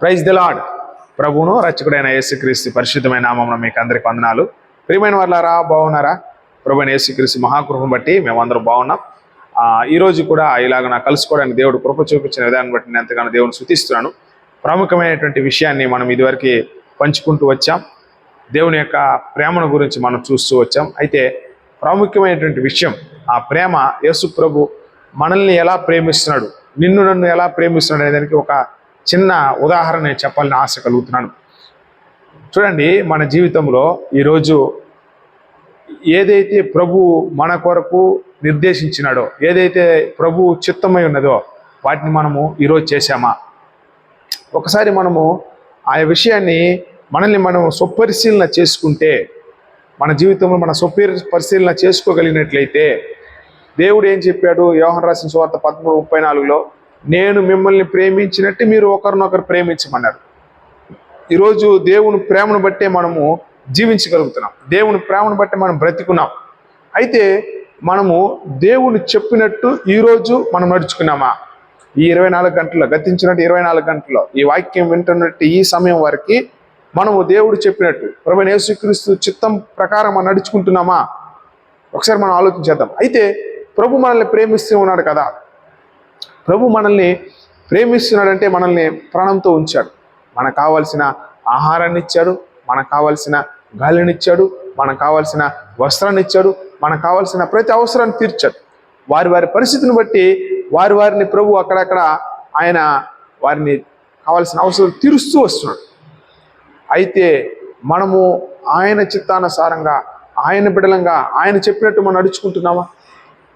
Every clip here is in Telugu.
ప్రైజ్ ది లాడ్ ప్రభువును రచకుడైన యేసుక్రీస్తు పరిశుద్ధమైన నామం మీకు అందరికి వందనాలు. ప్రియమైన వాళ్ళారా బాగున్నారా? ప్రభు యేసుక్రీస్తు మహాకృపను బట్టి మేమందరం బాగున్నాం. ఈరోజు ఈ రోజు కూడా ఇలాగ నా కలుసుకోవడానికి దేవుడు కృప చూపించిన విధానం బట్టి నేను ఎంతగానో దేవుని శుతిస్తున్నాను ప్రముఖమైనటువంటి విషయాన్ని మనం ఇదివరకు పంచుకుంటూ వచ్చాం. దేవుని యొక్క ప్రేమను గురించి మనం చూస్తూ వచ్చాం. అయితే ప్రాముఖ్యమైనటువంటి విషయం ఆ ప్రేమ యేసు ప్రభు మనల్ని ఎలా ప్రేమిస్తున్నాడు నిన్ను నన్ను ఎలా ప్రేమిస్తున్నాడు అనేదానికి ఒక చిన్న ఉదాహరణ చెప్పాలని ఆశ కలుగుతున్నాను. చూడండి మన జీవితంలో ఈరోజు ఏదైతే ప్రభు మన కొరకు నిర్దేశించినాడో ఏదైతే ప్రభు చిత్తమై ఉన్నదో వాటిని మనము ఈరోజు చేశామా? ఒకసారి మనము ఆ విషయాన్ని మనల్ని మనం స్వపరిశీలన చేసుకుంటే మన జీవితంలో మన స్వపరి పరిశీలన చేసుకోగలిగినట్లయితే దేవుడు ఏం చెప్పాడు? యోహన్ రాసిన సువార్త పదమూడు ముప్పై నాలుగులో నేను మిమ్మల్ని ప్రేమించినట్టు మీరు ఒకరినొకరు ప్రేమించమన్నారు. ఈరోజు దేవుని ప్రేమను బట్టే మనము జీవించగలుగుతున్నాం. దేవుని ప్రేమను బట్టి మనం బ్రతికున్నాం. అయితే మనము దేవుడు చెప్పినట్టు ఈరోజు మనం నడుచుకున్నామా? ఈ ఇరవై నాలుగు గంటల్లో గతించినట్టు ఇరవై నాలుగు గంటల్లో ఈ వాక్యం వింటున్నట్టు ఈ సమయం వరకు మనము దేవుడు చెప్పినట్టు ప్రభు యేసుక్రీస్తు చిత్తం ప్రకారం మనం నడుచుకుంటున్నామా? ఒకసారి మనం ఆలోచించేద్దాం అయితే ప్రభు మనల్ని ప్రేమిస్తూ ఉన్నాడు కదా. ప్రభు మనల్ని ప్రేమిస్తున్నాడంటే మనల్ని ప్రాణంతో ఉంచాడు. మనకు కావాల్సిన ఆహారాన్ని ఇచ్చాడు మనకు కావాల్సిన గాలిని ఇచ్చాడు మనకు కావాల్సిన వస్త్రాన్ని ఇచ్చాడు మనకు కావాల్సిన ప్రతి అవసరాన్ని తీర్చాడు. వారి వారి పరిస్థితిని బట్టి వారి వారిని ప్రభు అక్కడక్కడ ఆయన వారిని కావాల్సిన అవసరం తీరుస్తూ వస్తున్నాడు. అయితే మనము ఆయన చిత్తానుసారంగా ఆయన బిడలంగా ఆయన చెప్పినట్టు మనం నడుచుకుంటున్నామా?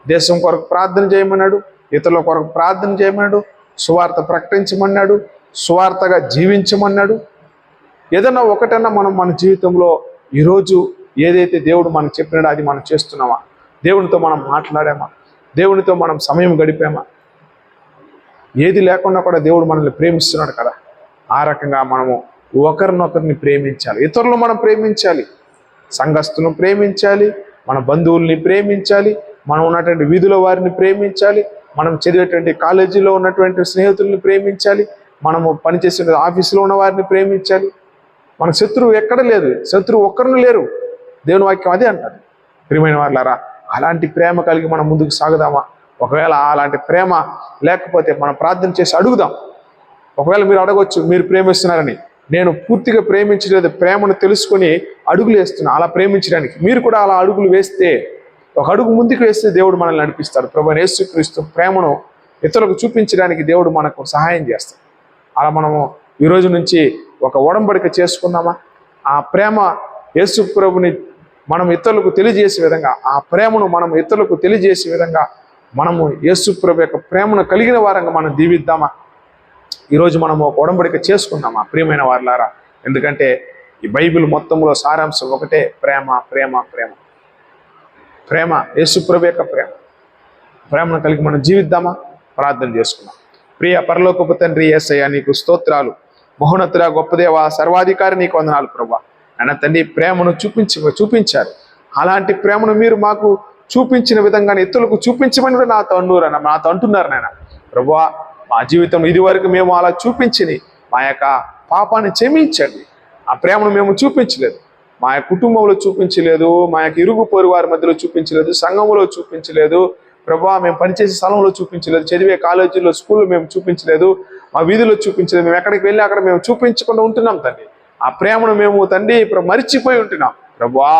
దేశం కొరకు ప్రార్థన చేయమన్నాడు ఇతరుల కొరకు ప్రార్థన చేయమన్నాడు సువార్త ప్రకటించమన్నాడు సువార్తగా జీవించమన్నాడు. ఏదన్నా ఒకటన్నా మనం మన జీవితంలో ఈరోజు ఏదైతే దేవుడు మనకు చెప్పినాడో అది మనం చేస్తున్నామా? దేవునితో మనం మాట్లాడామా? దేవునితో మనం సమయం గడిపామా? ఏది లేకుండా కూడా దేవుడు మనల్ని ప్రేమిస్తున్నాడు కదా. ఆ రకంగా మనము ఒకరినొకరిని ప్రేమించాలి. ఇతరులను మనం ప్రేమించాలి. సంఘస్థులను ప్రేమించాలి. మన బంధువుల్ని ప్రేమించాలి. మనం ఉన్నటువంటి వీధిలో వారిని ప్రేమించాలి. మనం చదివేటువంటి కాలేజీలో ఉన్నటువంటి స్నేహితుల్ని ప్రేమించాలి మనము పనిచేసే ఆఫీసులో ఉన్న వారిని ప్రేమించాలి. మన శత్రువు ఎక్కడ లేదు శత్రువు ఒక్కరిని లేరు. దేవుని వాక్యం అదే అంటారు. ప్రియమైన వాళ్ళారా అలాంటి ప్రేమ కలిగి మనం ముందుకు సాగుదామా? ఒకవేళ అలాంటి ప్రేమ లేకపోతే మనం ప్రార్థన చేసి అడుగుదాం. ఒకవేళ మీరు అడగవచ్చు మీరు ప్రేమిస్తున్నారని. నేను పూర్తిగా ప్రేమించలేదు ప్రేమను తెలుసుకొని అడుగులు వేస్తున్నా అలా ప్రేమించడానికి. మీరు కూడా అలా అడుగులు వేస్తే ఒక అడుగు ముందుకు వేస్తే దేవుడు మనల్ని నడిపిస్తాడు. ప్రభు యేసుక్రీస్తు ప్రేమను ఇతరులకు చూపించడానికి దేవుడు మనకు సహాయం చేస్తాడు. అలా మనము ఈ రోజు నుంచి ఒక ఒడంబడిక చేసుకున్నామా ఆ ప్రేమ యేసు ప్రభుని మనం ఇతరులకు తెలియజేసే విధంగా ఆ ప్రేమను మనం ఇతరులకు తెలియజేసే విధంగా మనము యేసు ప్రభు యొక్క ప్రేమను కలిగిన వారంగా మనం దీవిద్దామా? ఈరోజు మనము ఒక ఒడంబడిక చేసుకుందామా ప్రియమైన వారులారా? ఎందుకంటే ఈ బైబిల్ మొత్తంలో సారాంశం ఒకటే ప్రేమ ప్రేమ ప్రేమ. ప్రేమ యేసుప్రభు యొక్క ప్రేమ. ప్రేమను కలిగి మనం జీవిద్దామా? ప్రార్థన చేసుకున్నాం ప్రియ పరలోకపు తండ్రి ఏసయ్య నీకు స్తోత్రాలు. మహోన్నతుల గొప్పదేవ సర్వాధికారి నీకు వందనాలు ప్రభా. ఆయన తండ్రి ప్రేమను చూపించి చూపించారు. అలాంటి ప్రేమను మీరు మాకు చూపించిన విధంగా ఇతరులకు చూపించమని కూడా నాతో అన్నారు అన్న నాతో అంటున్నారు నాయన ప్రభా మా జీవితం ఇదివరకు మేము అలా చూపించిని మా యొక్క పాపాన్ని క్షమించండి. ఆ ప్రేమను మేము చూపించలేదు. మా యొక్క కుటుంబంలో చూపించలేదు మా యొక్క ఇరుగు పొరుగు వారి మధ్యలో చూపించలేదు సంఘంలో చూపించలేదు. ప్రభా మేము పనిచేసే స్థలంలో చూపించలేదు చదివే కాలేజీలో స్కూల్లో మేము చూపించలేదు మా వీధిలో చూపించలేదు మేము ఎక్కడికి వెళ్ళి అక్కడ మేము చూపించకుండా ఉంటున్నాం తండ్రి. ఆ ప్రేమను మేము తండ్రి ఇప్పుడు మరిచిపోయి ఉంటున్నాం. ప్రభా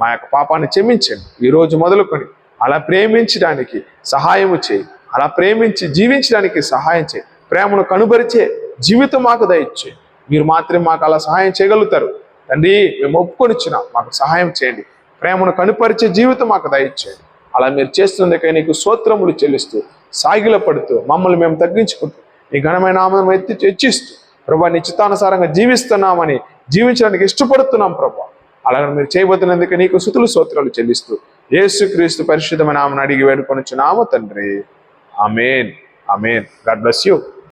మా యొక్క పాపాన్ని క్షమించండి. ఈరోజు మొదలుకొని అలా ప్రేమించడానికి సహాయము చేయి. అలా ప్రేమించి జీవించడానికి సహాయం చేయి. ప్రేమను కనుబరిచే జీవితం మాకు దయచ్చే మీరు మాత్రమే మాకు అలా సహాయం చేయగలుగుతారు. తండ్రి మేము ఒప్పుకొనిచ్చిన. మాకు సహాయం చేయండి. ప్రేమను కనుపరిచే జీవితం మాకు దయచేయండి. అలా మీరు చేస్తున్నందుకే నీకు స్తోత్రములు చెల్లిస్తూ సాగిల పడుతూ మమ్మల్ని మేము తగ్గించుకుంటూ నీ ఘనమైన నామం ఎత్తి హెచ్చిస్తూ ప్రభా నిశ్చితానుసారంగా జీవిస్తున్నామని జీవించడానికి ఇష్టపడుతున్నాం ప్రభా. అలాగే మీరు చేయబోతున్నందుకు నీకు సుతులు స్తోత్రాలు చెల్లిస్తూ యేసుక్రీస్తు పరిశుద్ధమైన ఆమెను అడిగి వేడుకొని నామ తండ్రి. Amen. Amen. God bless you.